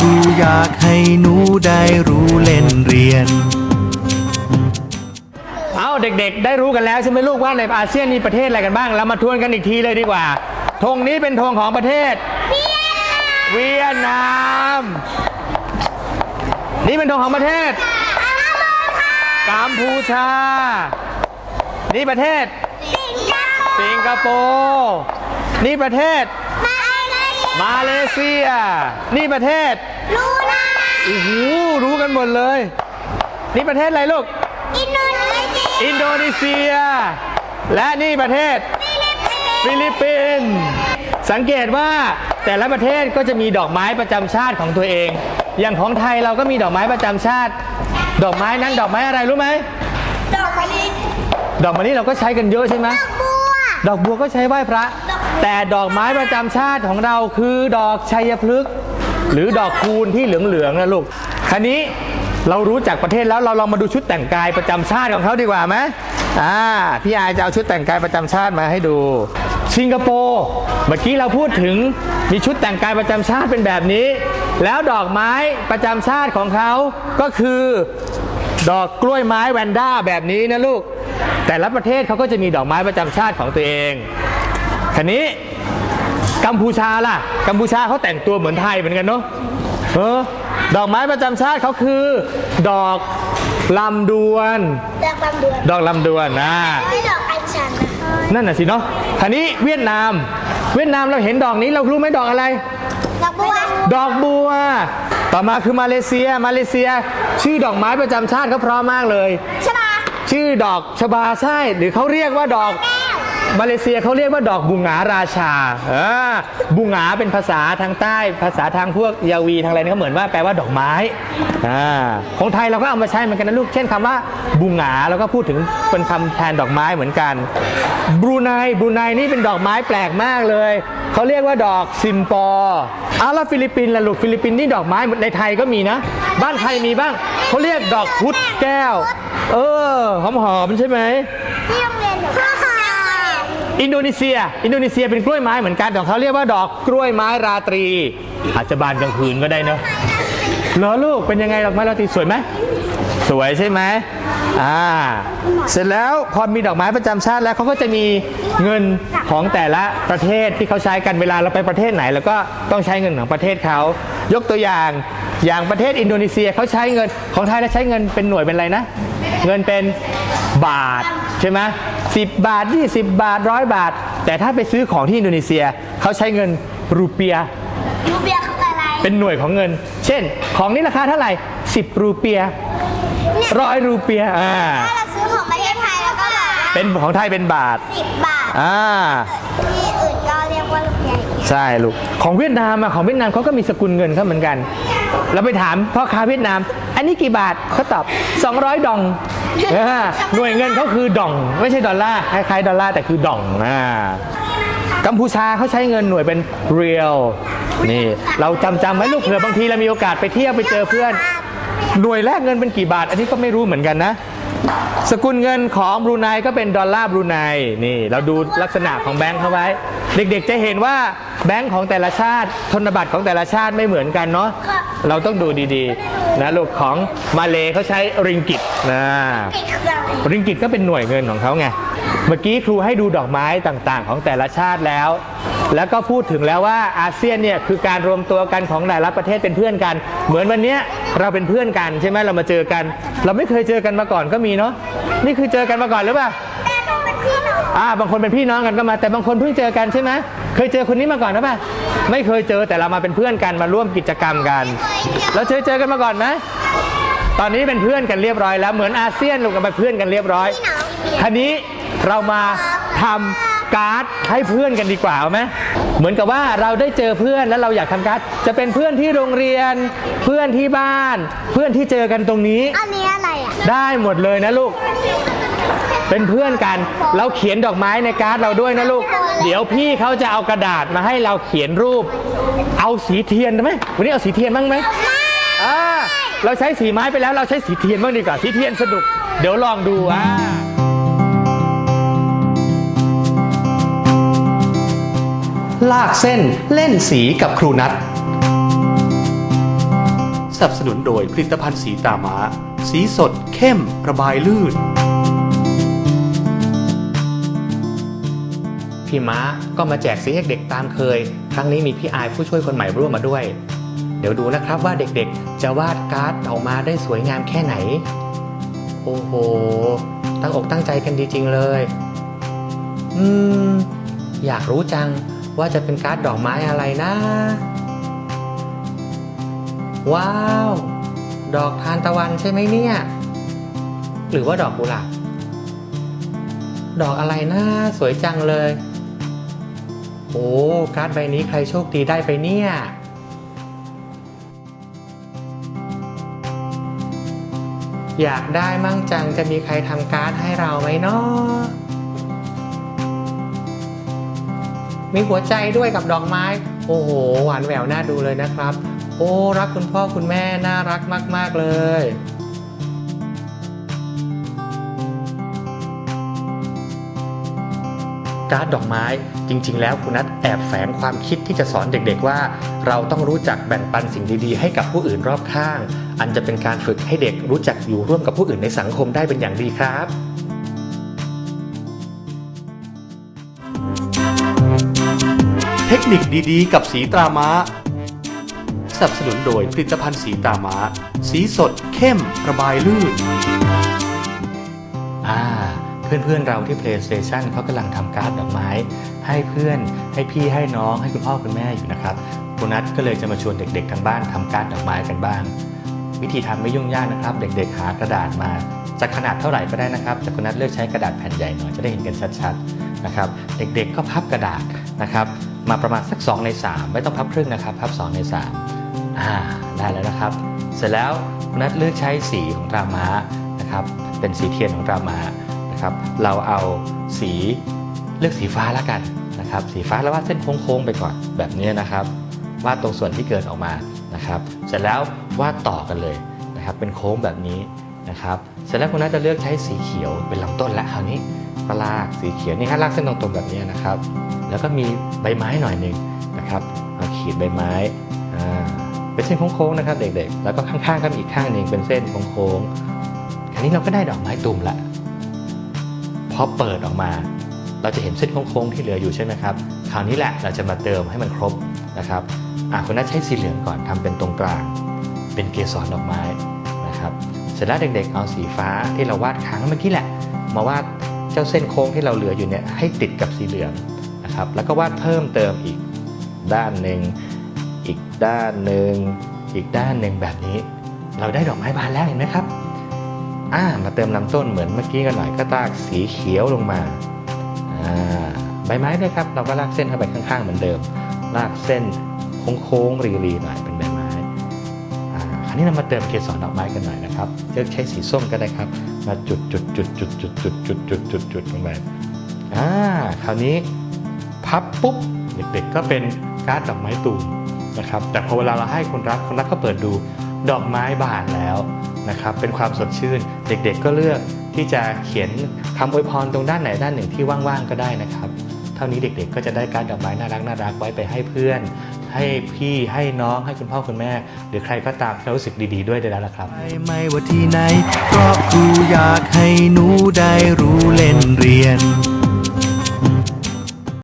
ครูอยากให้หนูได้รู้เล่นเรียน เอาเด็กๆ ได้รู้กันแล้วใช่ไหมลูกว่าในอาเซียนมีประเทศอะไรกันบ้าง เรามาทวนกันอีกทีเลยดีกว่า ธงนี้เป็นธงของประเทศ เวียดนาม นี่เป็นธงของประเทศ กัมพูชา นี่ประเทศ สิงคโปร์ นี่ประเทศ มาเลเซีย นี่ประเทศโอ้โหรู้กันหมดเลย นี่ประเทศอะไรลูกอินโดนีเซีย และนี่ประเทศ ฟิลิปปินส์สังเกตว่าแต่ละประเทศก็จะมีดอกไม้ประจำชาติของตัวเอง อย่างของไทยเราก็มีดอกไม้ประจำชาติ ดอกไม้นั้นดอกไม้อะไรรู้ไหม ดอกมะลิเราก็ใช้กันเยอะใช่ไหมดอกบัวก็ใช้ไหว้พระ แต่ดอกไม้ประจำชาติของเราคือดอกชัยพฤกษ์หรือดอกคูณที่เหลืองๆนะลูกคันนี้เรารู้จักประเทศแล้วเราลองมาดูชุดแต่งกายประจำชาติของเขาดีกว่าไหมอ่าพี่อายจะเอาชุดแต่งกายประจำชาติมาให้ดู สิงคโปร์เมื่อกี้เราพูดถึงมีชุดแต่งกายประจำชาติเป็นแบบนี้ แล้วดอกไม้ประจำชาติของเขาก็คือ ดอกกล้วยไม้แวนด้าแบบนี้นะลูกแต่ละประเทศเขาก็จะมีดอกไม้ประจำชาติของตัวเอง คันนี้กัมพูชาล่ะ กัมพูชาเขาแต่งตัวเหมือนไทยเหมือนกันเนาะเออดอกไม้ประจำชาติเขาคือ ดอกลำดวน ดอกลำดวนดอกลำดวนนะไม่ดอกอัญชันนะนั่นน่ะสิเนาะคันนี้เวียดนาม เวียดนามเราเห็นดอกนี้เรารู้ไหมดอกอะไร ดอกบัวดอกบัว ต่อมาคือมาเลเซีย มาเลเซีย ชื่อดอกไม้ประจำชาติเขาเพราะมากเลยใช่ปะชื่อดอกชบาใช่ หรือเขาเรียกว่าดอก มาเลเซียเขาเรียกว่าดอกบุงหาราชาบุงหาเป็นภาษาทางใต้ ภาษาทางพวกยาวีทางอะไรนี่ก็เหมือนว่าแปลว่าดอกไม้อของไทยเราก็เอามาใช้เหมือนกันนะลูก เช่นคำว่าบุงหาเราก็พูดถึงเป็นคำแทนดอกไม้เหมือนกัน บรูไน บรูไนนี่เป็นดอกไม้แปลกมากเลย เขาเรียกว่าดอกซิมปออาแล้วฟิลิปปินส์ล่ะลูก ฟิลิปปินส์นี่ดอกไม้ในไทยก็มีนะ บ้านใครมีบ้าง เขาเรียกดอกพุธแก้ว เออหอมๆใช่ไหม ที่โรงเรียนพ่อค่ะ อินโดนีเซีย อินโดนีเซียเป็นกล้วยไม้เหมือนกันแต่ของเขาเรียกว่าดอกกล้วยไม้ราตรี อาจจะบานกลางคืนก็ได้เนอะเหรอลูกเป็นยังไงดอกไม้ราตรีสวยไหมสวยใช่ไหมอ่า เสร็จแล้วพอมีดอกไม้ประจำชาติแล้วเขาก็จะมีเงินของแต่ละประเทศที่เขาใช้กันเวลาเราไปประเทศไหนแล้วก็ต้องใช้เงินของประเทศเขา ยกตัวอย่าง อย่างประเทศอินโดนีเซียเขาใช้เงินของไทยเราใช้เงินเป็นหน่วยเป็นอะไรนะ เงินเป็นบาทใช่ไหมสิบบาท 20 บาทร้อยบาท แต่ถ้าไปซื้อของที่อินโดนีเซียเขาใช้เงินรูเปีย รูเบียคืออะไร เป็นหน่วยของเงิน เช่น ของนี้ราคาเท่าไหร่ 10 รูเปียร้อยรูเปียอ่าถ้าเราซื้อของประเทศไทยแล้วก็บอกว่าเป็นของไทยเป็นบาทสิบบาทอ่าที่อื่น ใช่ลูกของเวียดนามอะของเวียดนามเขาก็มีสกุลเงินเขาเหมือนกัน เราไปถามพ่อค้าเวียดนาม อันนี้กี่บาทเขาตอบ 200 ดองอ่าหน่วยเงินเขาคือดอง ไม่ใช่ดอลลาร์คล้ายๆดอลลาร์แต่คือดองอ่ากัมพูชาเขาใช้เงินหน่วยเป็นเรียลนี่ เราจำจำไว้ลูกเผื่อบางทีเรามีโอกาสไปเที่ยวไปเจอเพื่อน หน่วยแรกเงินเป็นกี่บาท อันนี้ก็ไม่รู้เหมือนกันนะ สกุลเงินของบรูไนก็เป็นดอลลาร์บรูไนนี่เราดูลักษณะของแบงค์เขาไว้ เด็กๆจะเห็นว่าแบงค์ของแต่ละชาติธนบัตรของแต่ละชาติไม่เหมือนกันเนาะเราต้องดูดีๆนะลูกของมาเลเขาใช้ริงกิตนะกิคืออะไรริงกิตก็เป็นหน่วยเงินของเขาไง เมื่อกี้ครูให้ดูดอกไม้ต่างๆ ของแต่ละชาติแล้ว แล้วก็พูดถึงแล้วว่าอาเซียนเนี่ยคือการรวมตัวกันของแต่ละประเทศเป็นเพื่อนกัน เหมือนวันเนี้ยเราเป็นเพื่อนกันใช่ไหมเรามาเจอกัน เราไม่เคยเจอกันมาก่อนก็มีเนาะนี่คือเจอกันมาก่อนหรือเปล่าแต่ต้องเป็นพี่น้องอ่าบางคนเป็นพี่น้องกันก็มา แต่บางคนเพิ่งเจอกันใช่ไหมเคยเจอคนนี้มาก่อนหรือเปล่าไม่เคยเจอแต่เรามาเป็นเพื่อนกันมาร่วมกิจกรรมกัน เราเคยเจอกันมาก่อนไหมตอนนี้เป็นเพื่อนกันเรียบร้อยแล้วเหมือนอาเซียนลูกกันเป็นเพื่อนกันเรียบร้อยทีนี้ เรามาทำการ์ดให้เพื่อนกันดีกว่าเอาไหมเหมือนกับว่าเราได้เจอเพื่อนแล้วเราอยากทำการ์ดจะเป็นเพื่อนที่โรงเรียน เพื่อนที่บ้าน เพื่อนที่เจอกันตรงนี้ อันนี้อะไรอะ ได้หมดเลยนะลูก เป็นเพื่อนกัน เราเขียนดอกไม้ในการ์ดเราด้วยนะลูก เดี๋ยวพี่เขาจะเอากระดาษมาให้เราเขียนรูป เอาสีเทียนได้ไหมวันนี้เอาสีเทียนบ้างไหมอ่าเราใช้สีไม้ไปแล้วเราใช้สีเทียนบ้างดีกว่าสีเทียนสนุก เดี๋ยวลองดูอ่า ลากเส้นเล่นสีกับครูนัทสนับสนุนโดยผลิตภัณฑ์สีตาม้า สีสดเข้ม ระบายลื่น พี่ม้าก็มาแจกสีให้เด็กตามเคย ครั้งนี้มีพี่อายผู้ช่วยคนใหม่ร่วมมาด้วย เดี๋ยวดูนะครับว่าเด็กๆ จะวาดการ์ดออกมาได้สวยงามแค่ไหน โอ้โห ตั้งอกตั้งใจกันดีจริงเลย อืม อยากรู้จัง ว่าจะเป็นการ์ดดอกไม้อะไรนะ ว้าว ดอกทานตะวันใช่ไหมเนี่ย หรือว่าดอกกุหลาบดอกอะไรนะสวยจังเลย โอ้การ์ดใบนี้ใครโชคดีได้ไปเนี่ยอยากได้มั่งจังจะมีใครทำการ์ดให้เราไหมเนาะ มีหัวใจด้วยกับดอกไม้ โอ้โห หวานแหววน่าดูเลยนะครับ โอ้รักคุณพ่อคุณแม่น่ารักมาก ๆ เลยการ์ดดอกไม้จริง ๆ แล้วคุณนัทแอบแฝงความคิดที่จะสอนเด็กๆว่า เราต้องรู้จักแบ่งปันสิ่งดีๆ ให้กับผู้อื่นรอบข้าง อันจะเป็นการฝึกให้เด็กรู้จักอยู่ร่วมกับผู้อื่นในสังคมได้เป็นอย่างดีครับ เทคนิคดีๆ กับสีตราม้า สนับสนุนโดยผลิตภัณฑ์สีตราม้า สีสดเข้ม ระบายลื่น อ่า เพื่อนๆเราที่ PlayStation เขากำลังทำการ์ดดอกไม้ ให้เพื่อนให้พี่ให้น้องให้คุณพ่อคุณแม่อยู่นะครับคุณนัทก็เลยจะมาชวนเด็กๆทางบ้านทำการ์ดดอกไม้กันบ้าง วิธีทำไม่ยุ่งยากนะครับ เด็กๆหากระดาษมาจะขนาดเท่าไหร่ก็ได้นะครับแต่คุณนัทเลือกใช้กระดาษแผ่นใหญ่หน่อยจะได้เห็นกันชัดๆนะครับ เด็กๆก็พับกระดาษนะครับ มาประมาณสัก 2 ใน 3 ไม่ต้องพับครึ่งนะครับ พับ 2 ใน 3 อ่า ได้แล้วนะครับ เสร็จแล้วคุณนัทเลือกใช้สีของตราม้านะครับ เป็นสีเทียนของตราม้านะครับ เราเอาสีเลือกสีฟ้าแล้วกันนะครับ สีฟ้าแล้ววาดเส้นโค้งๆไปก่อนแบบนี้นะครับ วาดตรงส่วนที่เกินออกมานะครับ เสร็จแล้ววาดต่อกันเลยนะครับ เป็นโค้งแบบนี้นะครับ เสร็จแล้วคุณน่าจะเลือกใช้สีเขียวเป็นลำต้นละคราวนี้ ก็ลากสีเขียวนี่ฮะลากเส้นตรงๆแบบนี้นะครับ แล้วก็มีใบไม้หน่อยหนึ่งนะครับเอาขีดใบไม้อ่าเป็นเส้นโค้งๆนะครับ เด็กๆ แล้วก็ข้างๆก็มีอีกข้างหนึ่งเป็นเส้นโค้งๆคราวนี้เราก็ได้ดอกไม้ตุ่มละพอเปิดออกมา เราจะเห็นเส้นโค้งๆที่เหลืออยู่ใช่ไหมครับคราวนี้แหละเราจะมาเติมให้มันครบนะครับอะคุณนัทใช้สีเหลืองก่อนทำเป็นตรงกลาง เป็นเกสรดอกไม้นะครับเสร็จแล้วเด็กๆเอาสีฟ้าที่เราวาดค้างเมื่อกี้แหละ มาวาด จ้าเส้นโค้งที่เราเหลืออยู่เนี่ยให้ติดกับสีเหลืองนะครับแล้วก็วาดเพิ่มเติมอีกด้านหนึ่งอีกด้านหนึ่งอีกด้านหนึ่งแบบนี้ เราได้ดอกไม้บานแล้วเห็นไหมครับอ่ามาเติมลำต้นเหมือนเมื่อกี้กันหน่อยก็ตากสีเขียวลงมาอ่าใบไม้ด้วยครับ เราก็ลากเส้นเข้าไปข้างๆเหมือนเดิม ลากเส้นโค้งๆรีๆหน่อยเป็นใบไม้อ่าคราวนี้เรามาเติมเกสรดอกไม้กันหน่อยนะครับเลือกใช้สีส้มก็ได้ครับ มาจุดจุดจุดจุดจุดจุดจุดจุดจุดจุดลงไปอ่าคราวนี้พับปุ๊บเด็กๆก็เป็นการ์ดดอกไม้ตูมนะครับ แต่พอเวลาเราให้คนรักคนรักก็เปิดดูดอกไม้บานแล้วนะครับ เป็นความสดชื่น เด็กๆก็เลือกที่จะเขียนคำอวยพรตรงด้านไหนด้านหนึ่งที่ว่างๆก็ได้นะครับ เท่านี้เด็กๆ ก็จะได้การดอกไม้น่ารักน่ารักไว้ไปให้เพื่อน ให้พี่ให้น้องให้คุณพ่อคุณแม่ หรือใครก็ตามจะรู้สึกดีๆ ด้วยได้แล้วละครับไปไม่ว่าที่ไหนเพราะครูอยากให้หนูได้รู้เล่นเรียน